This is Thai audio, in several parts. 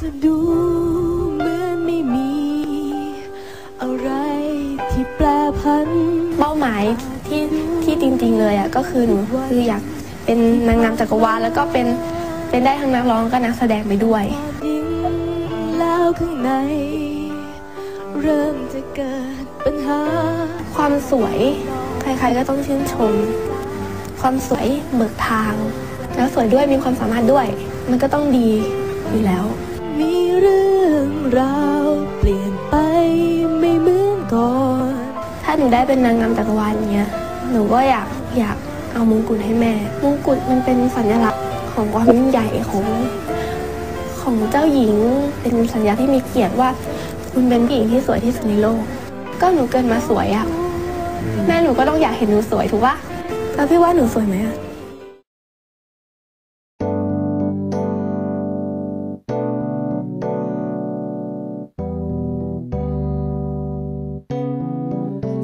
จะดูเหมือนไม่มี อะไรที่แปรพันเป้าหมายที่ที่จริงๆเลยอะก็คือหนูคืออยากเป็นนางงามจักรวาลแล้วก็เป็นเป็นได้ทั้งนักร้องแล้วก็นักแสดงไปด้วยดินแล้วข้างใน เริ่มจะเกิดปัญหา ความสวยใครๆก็ต้องชื่นชม ความสวยเบิกทาง แล้วสวยด้วยมีความสามารถด้วย มันก็ต้องดีอยู่แล้วมีเราวเปลี่ยนไปไม่เหมือนก่อน ถ้าหนูได้เป็นนางงามจักรวาลเนี้ยหนูก็อยากอยากเอามงกุฎให้แม่ มงกุฎมันเป็นสัญลักษณ์ของความยิ่งใหญ่ของของเจ้าหญิงเป็นสัญลักษณ์ที่มีเกียรติว่า คุณเป็นผู้หญิงที่สวยที่สุดในโลก ก็หนูเกิดมาสวยอะแม่หนูก็ต้องอยากเห็นหนูสวยถูกปะแล้วพี่ว่าหนูสวยไหมอะ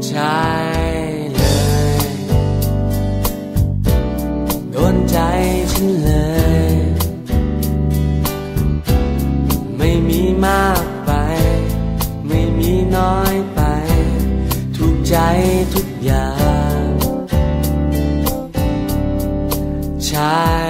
ใช่เลย โดนใจฉันเลย ไม่มีมากไป ไม่มีน้อยไป ถูกใจทุกอย่าง ใช่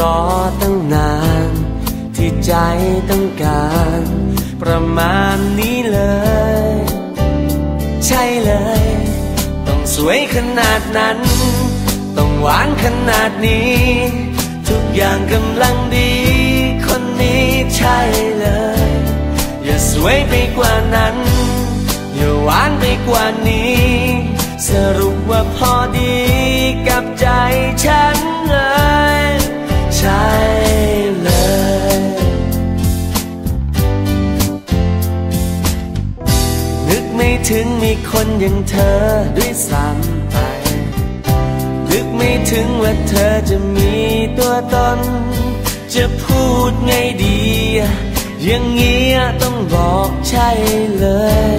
รอตั้งนาน ที่ใจต้องการ ประมาณนี้เลย ใช่เลย ต้องสวยขนาดนั้น ต้องหวานขนาดนี้ ทุกอย่างกำลังดี คนนี้ใช่เลย อย่าสวยไปกว่านั้น อย่าหวานไปกว่านี้ ถึงมีคนอย่างเธอด้วยซ้ำไป นึกไม่ถึงว่าเธอจะมีตัวตน จะพูดไงดี อย่างเงี้ยต้องบอกใช่เลย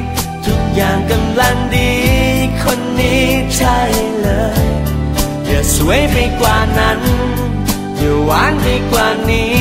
วยไปกว่านั้น อยู่หวานไปกว่านี้